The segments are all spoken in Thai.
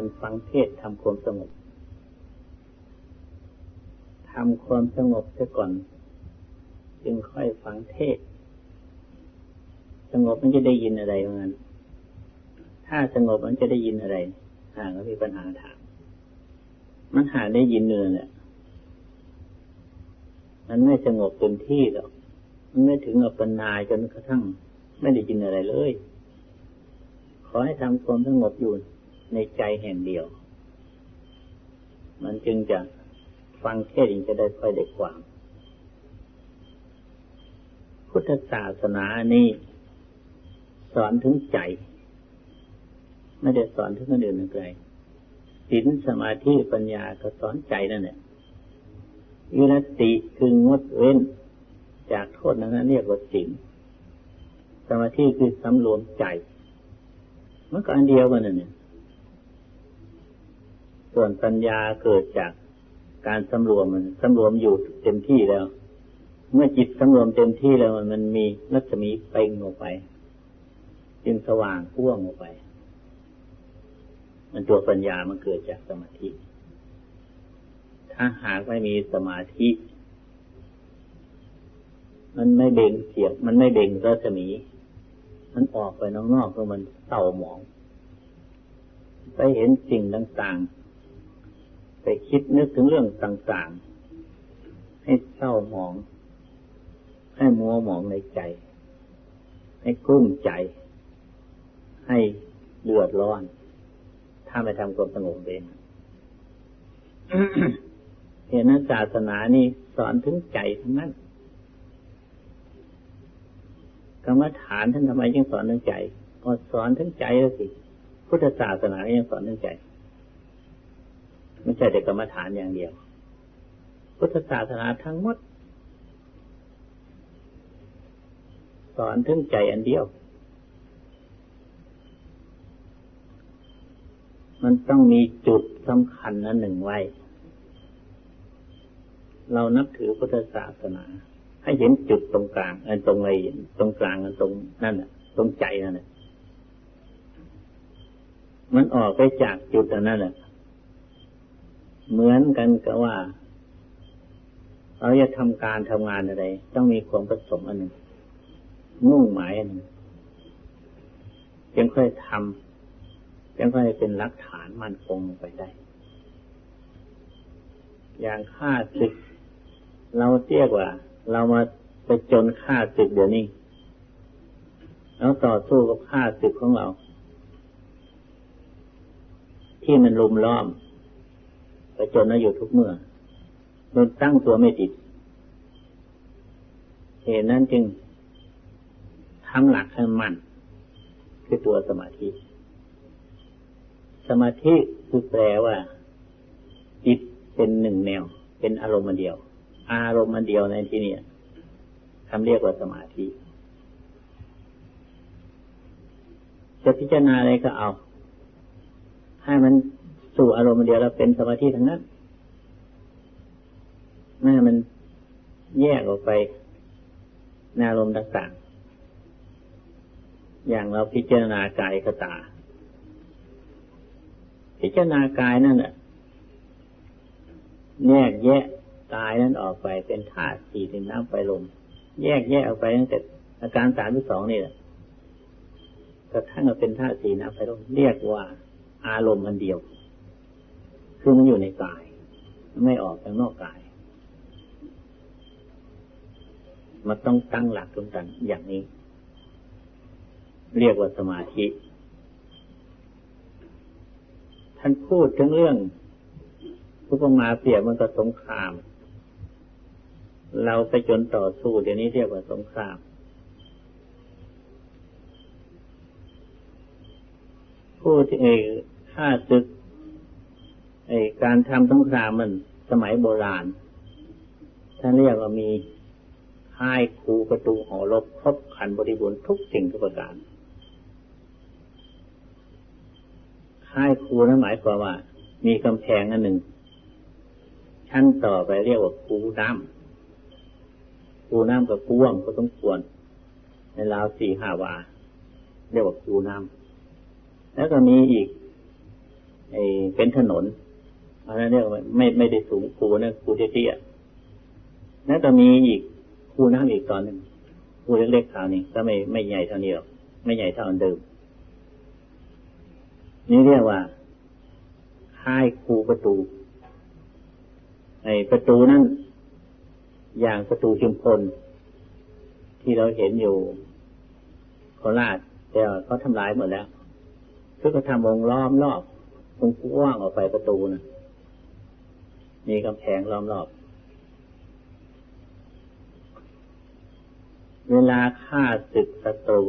ันฟังเทศทำความสงบทำความสงบซะก่อน จึงค่อยฟังเทศ สงบมันจะได้ยินอะไรเงั้นถ้าสงบมันจะได้ยินอะไรหาก็มีปัญหาถาม มันหาได้ยินเนื้อเนี่ยมันไม่สงบเต็มที่หรอกมันไม่ถึงอัปปนาจนกระทั่ง ไม่ได้ยินอะไรเลย ขอให้ทำความสงบอยู่ ในใจแห่งเดียว มันจึงจะฟังเทศจะได้ค่อยได้ความ พุทธศาสนานี้สอนถึงใจ ไม่ได้สอนถึงคนอื่นไกลศีลสมาธิปัญญาก็สอนใจนั่นแหละวิรติคืองดเว้น จากโทษนั้นเรียกว่าศีลสมาธิคือสำรวมใจ มันก็อันเดียวกันนั่นเนี่ย ส่วนปัญญาเกิดจากการสำรวมมันสำรวมอยู่เต็มที่แล้ว เมื่อจิตสำรวมเต็มที่แล้วมันมีรัศมีเป่งออกไป จึงสว่างพ่วงออกไป มันตัวปัญญามันเกิดจากสมาธิ ถ้าหากไม่มีสมาธิ มันไม่เบ่งเสียบมันไม่เบ่งรัศมี มันออกไปนอกๆก็มันเศร้าหมอง ไปเห็นสิ่งต่างๆ ไปคิดนึกถึงเรื่องต่างๆ ให้เศร้าหมอง ให้มัวหมองในใจ ให้กุ้มใจ ให้เดือดร้อน ถ้าไม่ทำความสงบเองเห็นนั้นศาสนานี่สอนถึงใจทั้งนั้นกรรมฐานท่านทำไมยังสอนถึงใจ ก็สอนถึงใจแล้วสิ พุทธศาสนายังสอนถึงใจ ไม่ใช่แต่กรรมฐานอย่างเดียว พุทธศาสนาทั้งหมด สอนถึงใจอันเดียว มันต้องมีจุดสำคัญนั้นหนึ่งไว้ เรานับถือพุทธศาสนา ให้เห็นจุดตรงกลางอันตรงไหนตรงกลางอันตรงนั่นแหะตรงใจนั่นแหละมันออกไปจากจุดอันนั้นแหละ เหมือนกันกับว่า เราจะทำการทำงานอะไร ต้องมีความประสงค์อันหนึ่งมุ่งหมายอันหนึ่งจึงค่อยทำจึงค่อยเป็นหลักฐานมั่นคงไปได้ อย่างฆ่าศึก เราเรียกว่า เรามาไปจนฆ่าศึกเดี๋ยวนี้แล้วต่อสู้กับฆ่าศึกของเรา ที่มันลุมล้อม ไปจนนอยู่ทุกเมื่อมันตั้งตัวไม่ติดเหตุนั้นจึงทำหลักให้มันคือตัวสมาธิ สมาธิคือแปลว่า จิตเป็นหนึ่งแนว เป็นอารมณ์เดียว อารมณ์เดียวในที่นี้คำเรียกว่าสมาธิ จะพิจารณาอะไรก็เอา ให้มัน สู่อารมณ์เดียวแล้วเป็นสมาธิทั้งนั้นแม่มันแยกออกไปในอารมณ์ต่างๆ อย่างเราพิจารณากายกตา พิจารณากายนั่นแหละแยกแยะกายนั้นออกไปเป็นธาตุสี่ดินน้ำไฟลม แยกแยะออกไปตั้งแต่อาการสามที่สองนี่แหละกระทั่งมาเป็นธาตุสี่น้ำไฟลมเรียกว่าอารมณ์อันเดียว คือมันอยู่ในกาย ไม่ออกจากนอกกาย มันต้องตั้งหลักตรงกันอย่างนี้ เรียกว่าสมาธิ ท่านพูดถึงเรื่องผู้ปมาเปรียบมันก็สงคราม เราไปจนต่อสู้เดี๋ยวนี้เรียกว่าสงครามผู้ที่เอฆ่าศึก ไอการทำสงครามมันสมัยโบราณท่านเรียกว่ามีค่ายคูประตูหอรบครบขันบริบูรณ์ทุกสิ่งทุกประการค่ายคูนั้นหมายความว่า มีกำแพงอันหนึ่ง ชั้นต่อไปเรียกว่าคูน้ำคูน้ำกับกว้างก็ต้องควร ในราวสี่ห้าวา เรียกว่าคูน้ำแล้วก็มีอีกไอเป็นถนน อันนั้นเรียกว่าไม่ไม่ได้สูงครูนะครูเตี้ยๆแล้วก็มีอีกครูน้ำอีกตอนหนึ่งครูเล็กๆคราวนี้ก็ไม่ไม่ใหญ่เท่านี้หรอกไม่ใหญ่เท่าอันเดิม นี่เรียกว่าค่ายคูประตูไอ้ประตูนั้นอย่างประตูชุมพลที่เราเห็นอยู่โคราชแต่เขาทำลายหมดแล้วเพื่อทำวงล้อมรอบวงกว้างออกไปประตูนะ มีกำแพงล้อมรอบ เวลาฆ่าศึกศัตรู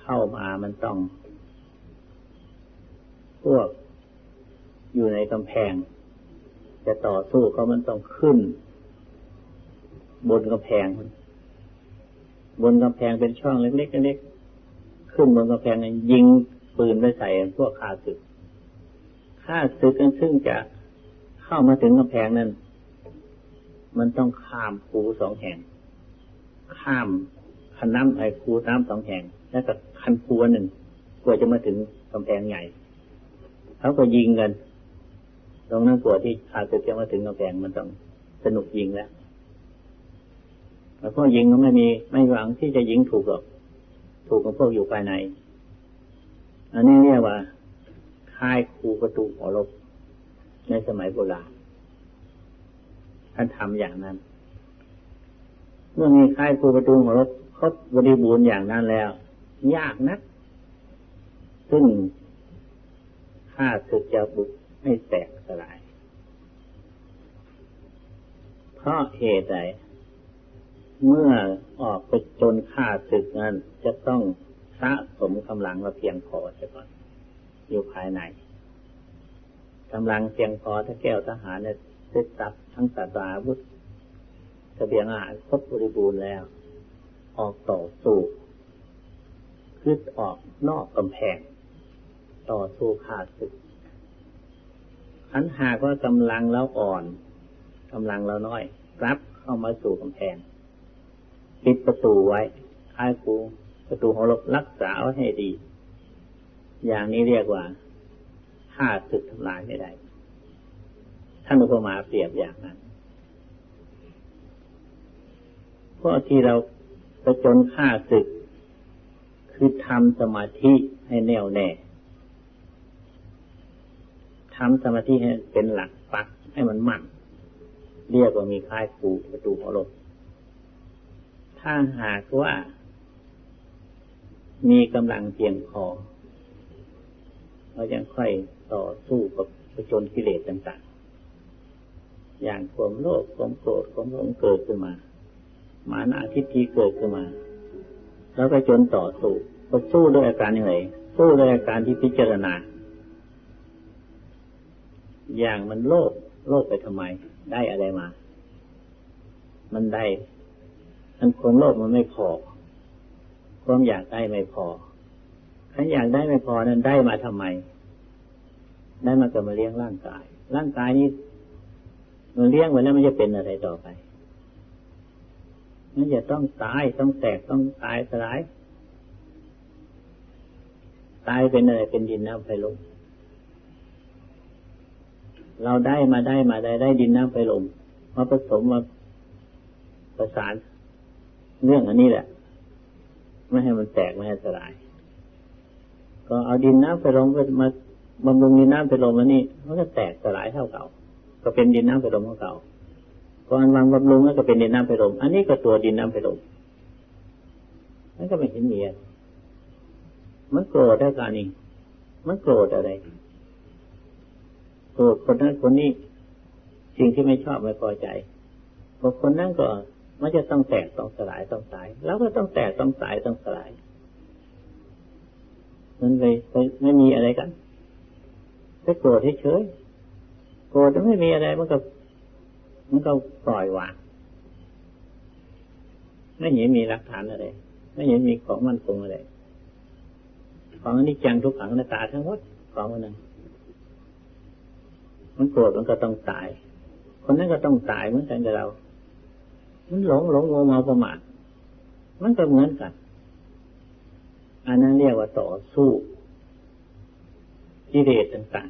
เข้ามามันต้อง พวกอยู่ในกำแพง จะต่อสู้เขามันต้องขึ้น บนกำแพง บนกำแพงเป็นช่องเล็กๆเล็กๆขึ้นบนกำแพงยิงปืนไปใส่พวกข้าศึกข้าศึกกันซึ่งจะ เข้ามาถึงกำแพงนั้น มันต้องข้ามคูสองแห่ง ข้ามคันน้ำไอ้คูน้ำสองแห่ง แล้วก็คันคูหนึ่งกว่าจะมาถึงกำแพงใหญ่เขาก็ยิงกันตรงนั้นกว่าที่ข้าศึกจะมาถึงกำแพงมันต้องสนุกยิงแล้วแล้วพวกยิงก็ไม่มีไม่หวังที่จะยิงถูกหรอกถูกกับพวกอยู่ภายใน อันนี้เรียกว่าค่ายคูประตูหอรบ ในสมัยโบราณท่านทำอย่างนั้น เมื่อมีค่ายคูประตูหอรบครบบริบูรณ์อย่างนั้นแล้ว ยากนักซึ่งข้าศึกจะบุกให้แตกสลาย เพราะเหตุใดเมื่อออกไปจนฆ่าศึกนั้น จะต้องสะสมกำลังมาเพียงพอเสียก่อน อยู่ภายใน กำลังเพียงพอถ้าแก้วทหารเนี่ยได้ตับทั้งสตราวุธเสบียงอาหารครบบริบูรณ์แล้ว ออกต่อสู้ขึ้นออกนอกกำแพง ต่อสู้ขาดศึกขันหากว่ากำลังเราอ่อนกำลังเราน้อยรับเข้ามาสู่กำแพงปิดประตูไว้ท้ายกูประตูของเรารักษาไว้ให้ดี อย่างนี้เรียกว่า ฆ่าศึกทำลายไม่ได้ ท่านอุปมาเปรียบอย่างนั้นเพราะที่เราประจนฆ่าศึก คือทำสมาธิให้แน่วแน่ทำสมาธิให้เป็นหลักปักให้มันมั่นเรียกว่ามีค่ายคูประตูหัวลมถ้าหากว่า มีกำลังเพียงพอเรายังค่อย ต่อสู้กับประชนกิเลสต่างๆ อย่างความโลภความโกรธความหลงเกิดขึ้นมา มานาทิฏฐิเกิดขึ้นมา แล้วไปจนต่อสู้ก็สู้ด้วยอาการยังไงสู้ด้วยอาการที่พิจารณา อย่างมันโลภโลภไปทำไม ได้อะไรมา มันได้มันความโลภมันไม่พอความอยากได้ไม่พอถ้าอยากได้ไม่พอนั้นได้มาทำไม ได้มาก็มาเลี้ยงร่างกาย ร่างกายนี้มันเลี้ยงไว้แล้วมันจะเป็นอะไรต่อไป มันจะต้องตายต้องแตกต้องตายสลาย ตายเป็นอะไรเป็นดินน้ำไฟลมเราได้มาได้มาได้ได้ดินน้ำไฟลมมาผสมมาประสานเรื่องอันนี้แหละ ไม่ให้มันแตกไม่ให้สลาย ก็เอาดินน้ำไปลงมา บำรุงดินน้ำไปลงแล้วนี่มันก็แตกสลายเท่าเก่า ก็เป็นดินน้ำไปลมเท่าเก่าก่อนวางบำรุงก็เป็นดินน้ำไปลมอันนี้ก็ตัวดินน้ำไปลมนั่นก็ไม่เห็นเมีอะไรมันโกรธได้การนี้มันโกรธอะไรโกรธคนนั้นคนนี้สิ่งที่ไม่ชอบไม่พอใจพอคนนั้นก็มันจะต้องแตกต้องสลายต้องตาย แล้วก็ต้องแตกต้องตายต้องสลายมันเลยไม่มีอะไรกัน ไปโกรธเฉยโกรธไม่มีอะไรมันก็มันก็ปล่อยวางไม่เห็นมีหลักฐานอะไร ไม่เห็นมีของมันคงอะไร ของนิจจังทุกขังในตาทั้งหมดของมันนั้นมันโกรธมันก็ต้องตาย คนนั้นก็ต้องตายเหมือนกันกับเรา มันหลงหลงโมเมาประมาท มันก็เหมือนกัน อันนั้นเรียกว่าต่อสู้กิเลสต่าง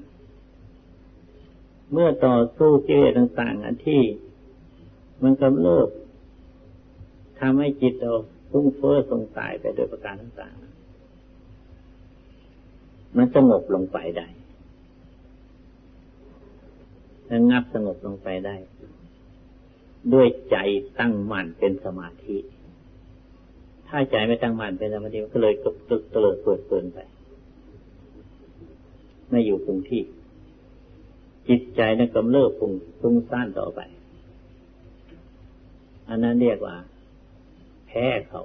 เมื่อต่อสู้กิเลสต่างๆอันที่ มันกำเริบทำให้จิตเราฟุ้งเฟ้อสงสายไปโดยประการต่างๆ มันสงบลงไปได้ระงับสงบลงไปได้ ด้วยใจตั้งมั่นเป็นสมาธิ ถ้าใจไม่ตั้งมั่นเป็นสมาธิก็เลยกตึกเตลิดเปิดเปินไป ไม่อยู่คงที่ จิตใจนั้นกำเริบฟุ้งฟุ้งซ่านต่อไป อันนั้นเรียกว่า แพ้เขา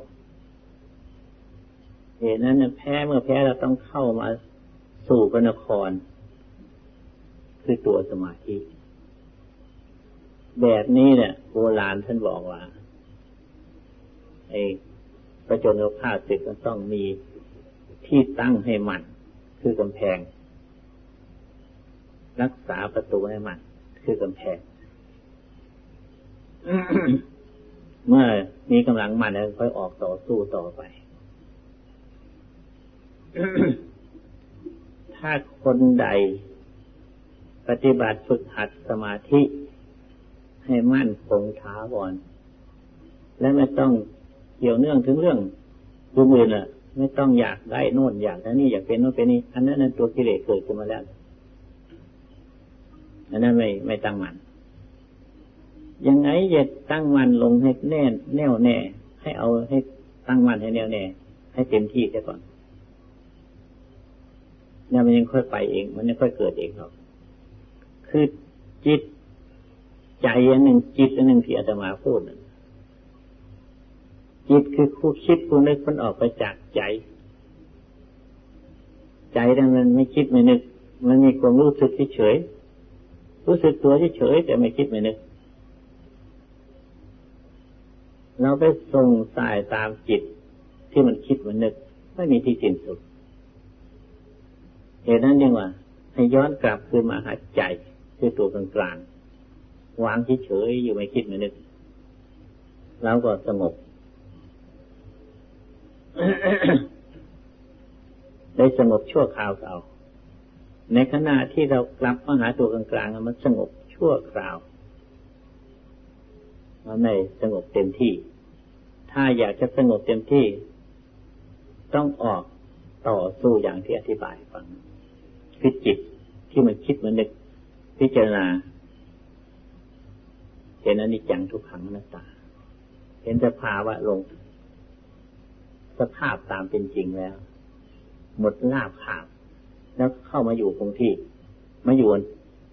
เหตุนั้นแพ้เมื่อแพ้เราต้องเข้ามาสู่พระนคร คือตัวสมาธิ แบบนี้เนี่ยโบราณท่านบอกว่าไอ้ประจนกับผ้าศึกต้องมีที่ตั้งให้มันคือกำแพง รักษาประตูให้มันคือกำแพงเมื่อมีกำลังมันแล้วค่อยออกต่อสู้ต่อไป ถ้าคนใด ปฏิบัติฝึกหัดสมาธิ ให้มั่นคงท้าวรและไม่ต้องเกี่ยวเนื่องถึงเรื่องดูมือน่ะ ไม่ต้องอยากได้โน่นอยากได้นี่อยากเป็นโน่นเป็นนี่อันนั้นนั้นตัวกิเลสเกิดขึ้นมาแล้ว อันนั้นไม่ไม่ตั้งมันยังไงจะตั้งมันลงให้แน่แน่วแน่ ให้เอาให้ตั้งมันให้แน่วแน่ ให้เต็มที่ซะก่อนเนี่ยมันยังค่อยไปเอง มันยังค่อยเกิดเองหรอกคือจิตใจอันหนึ่งจิตอันหนึ่งที่อาตมาพูดจิตคือคู่คิดคู่นึกมันออกไปจากใจ ใจนั้นมันไม่คิดไม่นึก มันมีความรู้สึกเฉย รู้สึกตัวเฉยแต่ไม่คิดไม่นึก เราไปส่งสายตามจิตที่มันคิดมันนึก ไม่มีที่สิ้นสุดเหตุนั้นยังว่า ให้ย้อนกลับคืนมาหาใจคือตัวกลางกลางวางเฉยๆอยู่ไม่คิดไม่นึก แล้วก็สงบได้สงบชั่วคราวเก่า ในขณะที่เรากลับมาหาตัวกลางกลางมันสงบชั่วคราวมันไม่สงบเต็มที่ ถ้าอยากจะสงบเต็มที่ ต้องออกต่อสู้อย่างที่อธิบายฟังคือจิตที่มันคิดมันนึกพิจารณา เห็นอนิจจังทุกขังนัตตา เห็นสภาวะลง สภาพตามเป็นจริงแล้ว หมดลาบขาบ แล้วเข้ามาอยู่คงที่ มาอยู่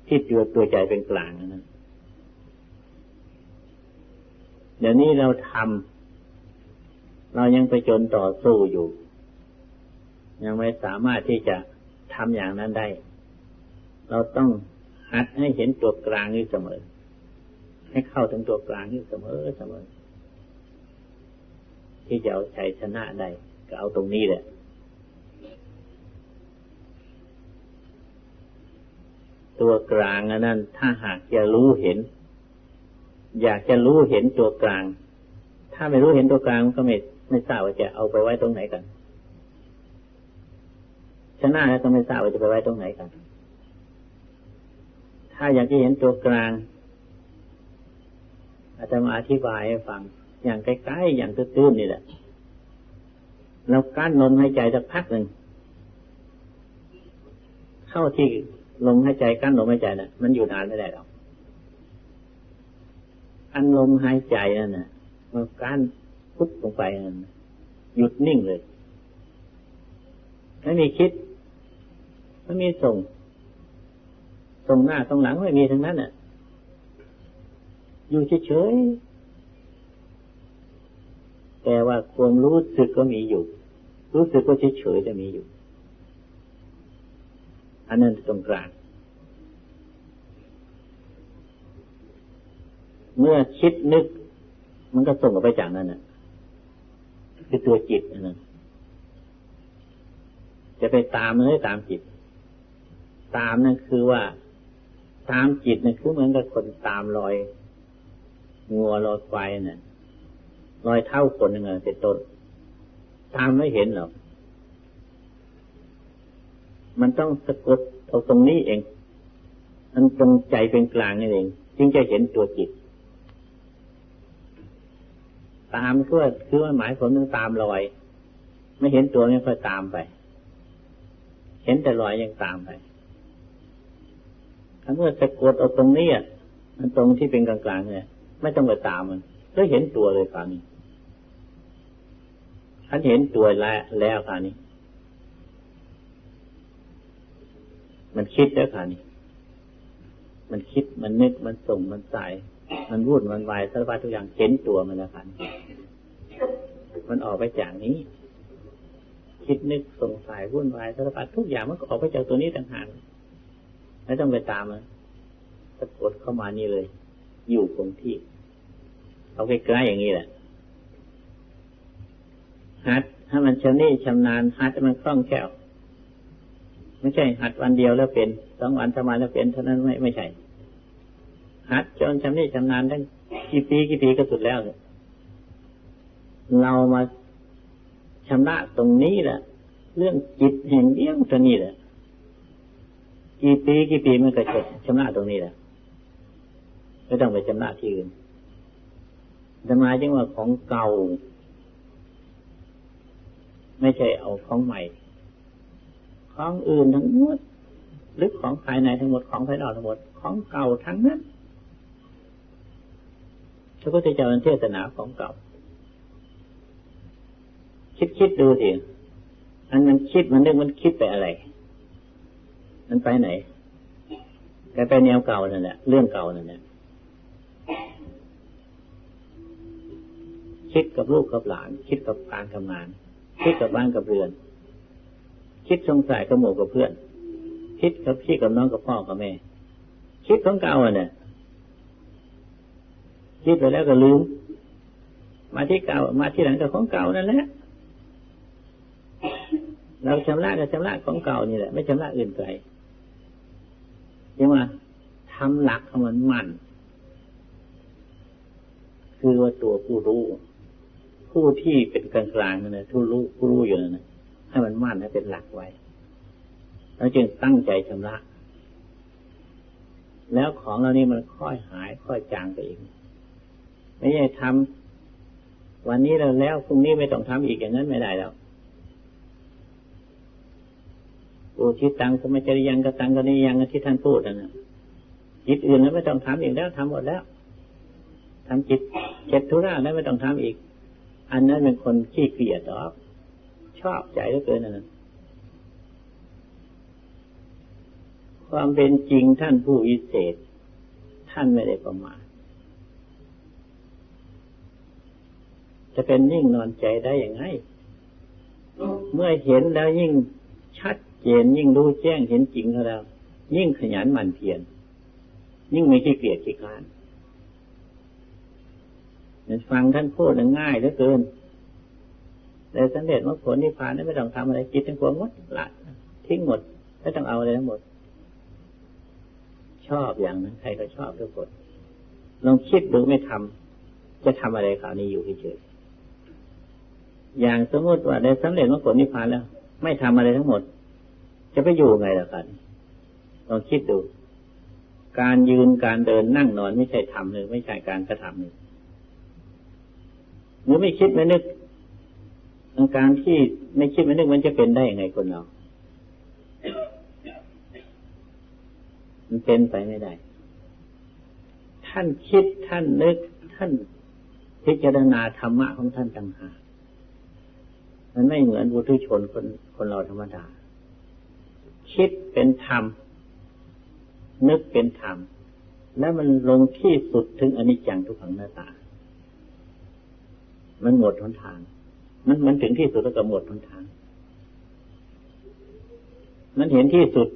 ที่ตัวตัวใจเป็นกลางนะเดี๋ยวนี้เราทำเรายังไปจนต่อสู้อยู่ ยังไม่สามารถที่จะทำอย่างนั้นได้ เราต้องหัดให้เห็นตัวกลางอยู่เสมอ ให้เข้าถึงตัวกลางอยู่เสมอเสมอ ที่จะเอาชัยชนะได้ก็เอาตรงนี้แหละ ตัวกลางนั้น ถ้าหากจะรู้เห็น อยากจะรู้เห็นตัวกลาง ถ้าไม่รู้เห็นตัวกลางก็ไม่ไม่ทราบว่าจะเอาไปไว้ตรงไหนกันชนะแล้วก็ไม่ทราบว่าจะไปไว้ตรงไหนกัน ถ้าอยากจะเห็นตัวกลาง อาจจะมาอธิบายให้ฟัง อย่างใกล้ๆ อย่างตื้นๆนี่แหละเรากั้นลมหายใจสักพักหนึ่ง เข้าที่ ลมหายใจกั้นลมหายใจนะ่ะ มันอยู่นานไม่ได้หรอกอันลมหายใจนั่นน่ะ มันกั้นปุ๊บลงไปนั่นหยุดนิ่งเลยไม่มีคิดไม่มีส่งตรงหน้าตรงหลังไม่มีทั้งนั้นอะ อยู่เฉยๆแต่ว่าความรู้สึกก็มีอยู่ รู้สึกก็เฉยๆจะมีอยู่ อันนั้นตรงกลางเมื่อคิดนึก มันก็ส่งออกไปจากนั้นน่ะ คือตัวจิตนั่นจะไปตามเลยตามจิต ตามนั่นคือว่า ตามจิตเนี่ยคือเหมือนกับคนตามรอย งัวรอยไฟเนี่ยรอยเท่าคนยังไงเป็นต้นตามไม่เห็นหรอก มันต้องสะกดเอาตรงนี้เอง มันตรงใจเป็นกลางนี่เอง จึงจะเห็นตัวจิต ตามคือว่าคือว่าหมายผลต้องตามรอย ไม่เห็นตัวไม่ค่อยตามไป เห็นแต่รอยยังตามไปถ้าเมื่อสะกดเอาตรงนี้อะมันตรงที่เป็นกลางๆเนี่ยไม่ต้องไปตามมันก็เห็นตัวเลยคราวนี้ท่านเห็นตัวแล้วแล้วคราวนี้ มันคิดแล้วคราวนี้มันคิดมันนึกมันส่งมันใส่มันวุ่นมันวายสารพัดทุกอย่างเห็นตัวมันแล้วคราวนี้มันออกไปจากนี้ คิดนึกสงสัยวุ่นวายสารพัดทุกอย่างมันก็ออกไปจากตัวนี้ต่างหากไม่ต้องไปตามมันสะกดเข้ามานี่เลย อยู่คงที่ เอาใกล้ๆอย่างนี้แหละหัดถ้ามันชำนิชำนาญหัดมันคล่องแคล่ว ไม่ใช่หัดวันเดียวแล้วเป็นสองวันสมาแล้วเป็นเท่านั้นไม่ไม่ใช่ หัดจนชำนิชำนาญตั้งกี่ปีกี่ปีก็สุดแล้ว เรามาชำระตรงนี้แหละ เรื่องจิตแห่งเดียวตัวนี้แหละกี่ปีกี่ปีมันก็จะชำระตรงนี้แหละไม่ต้องไปชำระที่อื่นธรรมาจึงว่าของเก่า ไม่ใช่เอาของใหม่ ของอื่นทั้งหมดหรือของภายในทั้งหมดของภายนอกทั้งหมดของเก่าทั้งนั้นพระพุทธเจ้าเทศนาของเก่า คิดคิดดูสิอันมันคิดมันนึกมันคิดไปอะไร มันไปไหนแกไปแนวเก่านั่นแหละเรื่องเก่านั่นแหละคิดกับลูกกับหลาน คิดกับการทำงาน คิดกับบ้านกับเรือน คิดสงสัยกับหมู่กับเพื่อน คิดกับพี่กับน้องกับพ่อกับแม่ คิดของเก่าเนี่ยคิดไปแล้วก็ลืม มาที่เก่า มาที่หลังกับของเก่านั่นแหละเราชำระก็ชำระของเก่านี่แหละ ไม่ชำระอื่นไกลยังว่าทำหลักของมันมัน คือว่าตัวผู้รู้ ผู้ที่เป็นกลางกลางนั่นนะผู้รู้ผู้รู้อยู่นั่นนะ ให้มันมั่นให้เป็นหลักไว้ แล้วจึงตั้งใจชำระ แล้วของเรานี่มันค่อยหายค่อยจางไปเองไม่ใช่ทำวันนี้เราแล้วพรุ่งนี้ไม่ต้องทำอีกอย่างนั้นไม่ได้แล้วโอชิตังสมัจริยังกตังกนิยังที่ท่านพูดนะจิตอื่นแล้วไม่ต้องทำอีกแล้วทำหมดแล้วทำจิตเจ็ดธุระแล้วไม่ต้องทำอีก อันนั้นเป็นคนขี้เกียจหรอก ชอบใจเหลือเกินนั่นความเป็นจริงท่านผู้วิเศษ ท่านไม่ได้ประมาทจะเป็นยิ่งนอนใจได้อย่างไงเมื่อเห็นแล้วยิ่งชัดเจนยิ่งรู้แจ้งเห็นจริงแล้ว ยิ่งขยันหมั่นเพียรยิ่งไม่ขี้เกียจขี้คลานฟังท่านพูดง่ายเหลือเกิน แต่สังเกตว่าผลที่ผ่านนั้นไม่ต้องทำอะไรจิตทั้งปวงหมดละทิ้งหมดไม่ต้องเอาอะไรทั้งหมด ชอบอย่างนั้นใครก็ชอบทุกคนลองคิดดูไม่ทำจะทำอะไรคราวนี้อยู่เฉยอย่างสมมติว่าได้สำเร็จมรรคผลนิพพานแล้ว ไม่ทำอะไรทั้งหมด จะไปอยู่ไงล่ะกันลองคิดดู การยืนการเดินนั่งนอนไม่ใช่ทำเลยไม่ใช่การกระทำเลยหรือไม่คิดไม่นึก อาการที่ไม่คิดไม่นึกมันจะเป็นได้ยังไงคนเรา มันเป็นไปไม่ได้ ท่านคิดท่านนึกท่านพิจารณาธรรมะของท่านต่างหากมันไม่เหมือนบุตุชนคนคนเราธรรมดา คิดเป็นธรรม นึกเป็นธรรม แล้วมันลงที่สุดถึงอนิจจังทุกขังหน้าตา มันหมดหนทาง มันมันถึงที่สุดแล้วก็หมดหนทาง มันเห็นที่สุด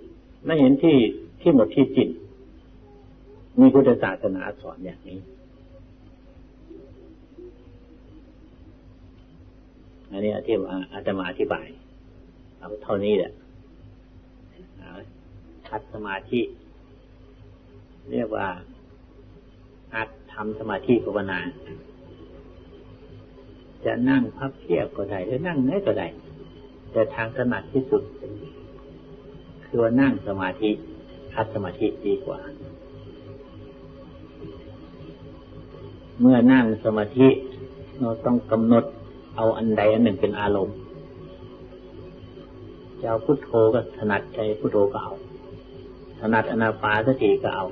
ไม่เห็นที่ที่หมดที่จิต มีพุทธศาสนาสอนอย่างนี้ อันนี้ที่อาตมาอธิบาย เอาเท่านี้แหละอัดสมาธิ เรียกว่าอัดทำสมาธิภาวนา จะนั่งพับเพียบก็ได้หรือนั่งไหนก็ได้ แต่ทางถนัดที่สุดคือว่านั่งสมาธิคัดสมาธิดีกว่า เมื่อนั่งสมาธิเราต้องกำหนดเอาอันใดอันหนึ่งเป็นอารมณ์จะเอาพุทโธก็ถนัดใจพุทโธก็เอาถนัดอนาปาสติก็เอา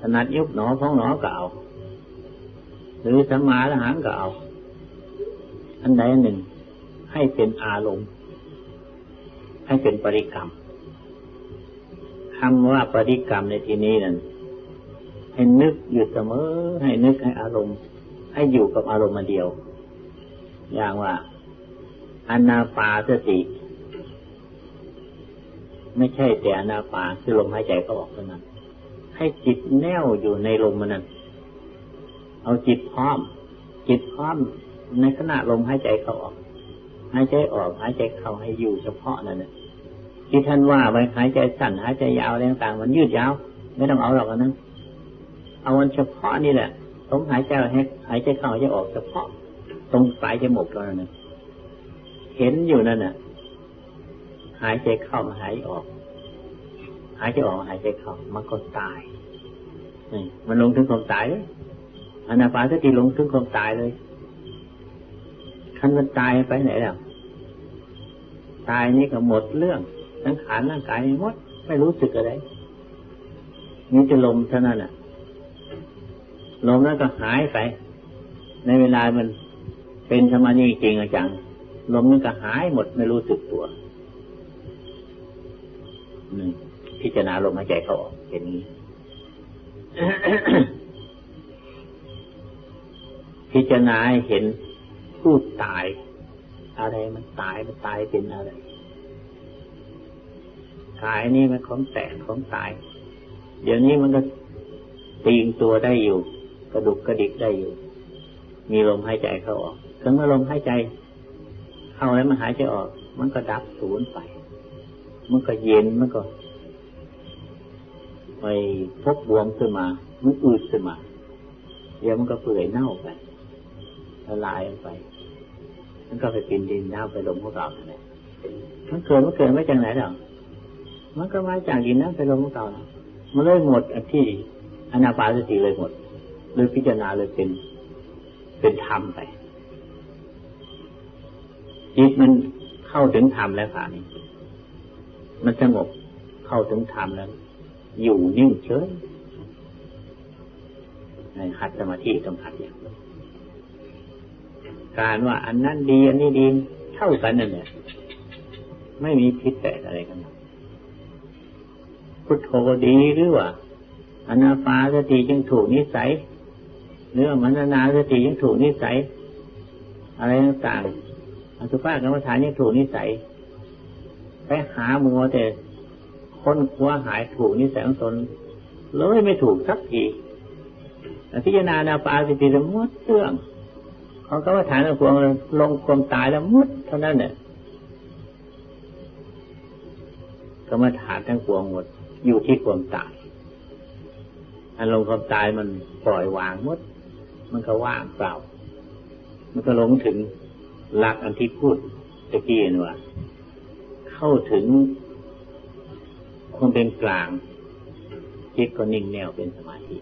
ถนัดยุบหนอพองหนอก็เอาหรือสัมมาละหังก็เอา อันใดหนึ่ง ให้เป็นอารมณ์ ให้เป็นปริกรรมคำว่าปริกรรมในที่นี้นั้นให้นึกอยู่เสมอ ให้นึกให้อารมณ์ ให้อยู่กับอารมณ์มาเดียว อย่างว่าอนาปาสติ ไม่ใช่แต่อนาปาคือลมหายใจเขาออกเท่านั้น ให้จิตแน่วอยู่ในลมมันนั้นเอาจิตพร้อม จิตพร้อม ในขณะลมหายใจเข้าออกหายใจออกหายใจเข้าให้อยู่เฉพาะนั่นแหละที่ท่านว่าไปหายใจสั้นหายใจยาวอะไรต่างๆมันยืดยาว ไม่ต้องเอาหรอกนนั้นเอาวันเฉพาะนี่แหละผมหายใจให้หายใจเข้าหายใจออกเฉพาะ ตรงปลายจมูกตรงนั้นนะเห็นอยู่นั่นน่ะ หายใจเข้ามาหายออก หายใจออกมาหายใจเข้ามันก็ตายนี่มันลงถึงความตายเลยอนาปาสติลงถึงความตายเลย คันมันตายไปไหนแล้วตายนี่ก็หมดเรื่องสังขารร่างกายหมดไม่รู้สึกอะไรนี่จะลมเท่านั้นอะลมนั้นก็หายไป ในเวลามันเป็นสมาธิจริงจังลมนั้นก็หายหมดไม่รู้สึกตัวพิจารณาลมหายใจเข้าออกเป็นนี้พิจารณาเห็น ผู้ตาย อะไรมันตายมันตายเป็นอะไรกายนี่มันของแตกของตาย เดี๋ยวนี้มันก็ตีงตัวได้อยู่ กระดุกกระดิกได้อยู่ มีลมหายใจเข้าออกถึงเมื่อลมหายใจ เข้าแล้วมันหายใจออก มันก็ดับสูญไป มันก็เย็นมันก็ไปพบบวมขึ้นมา มันอืดขึ้นมา เดี๋ยวมันก็เปื่อยเน่าไปละลายไป มันก็ไปปินดินน้ำไปลมพวกเราเนี่ยมันเกิดมันเกิดไม่จากไหนหรอกมันก็มาจากดินน้ำไปลมพวกเรามันเลยหมดอที่อนาปาสติเลยหมดเลยพิจารณาเลยเป็นเป็นธรรมไปจิตมันเข้าถึงธรรมแล้วค่ะนี่มันสงบเข้าถึงธรรมแล้ว อยู่นิ่งเฉยในหัดสมาธิต้องหัดอย่าง การว่าอันนั้นดี อันนี้ดีเท่ากันนั่นแหละไม่มีพิษแตกอะไรกันพุทโธดีหรือว่าอนาปาสติยังถูกนิสัยหรือมนนาสติยังถูกนิสัย อะไรต่างๆอสุภะกรรมฐานยังถูกนิสัยไปหามัวแต่ค้นคว้าหายถูกนิสัยของตนเลยไม่ถูกสักทีพิจารณานาปาสติละมดเรื่อง ของกรรมฐานของพวงลงความตายแล้วมดเท่านั้นเนี่ยกรรมฐานทั้งปวงหมด อยู่ที่ความตายอันลงความตายมันปล่อยวางหมด มันก็ว่างเปล่า มันก็ลงถึงหลักอันที่พูดตะกี้นี่ว่าเข้าถึงความเป็นกลางจิตก็นิ่งแน่วเป็นสมาธิ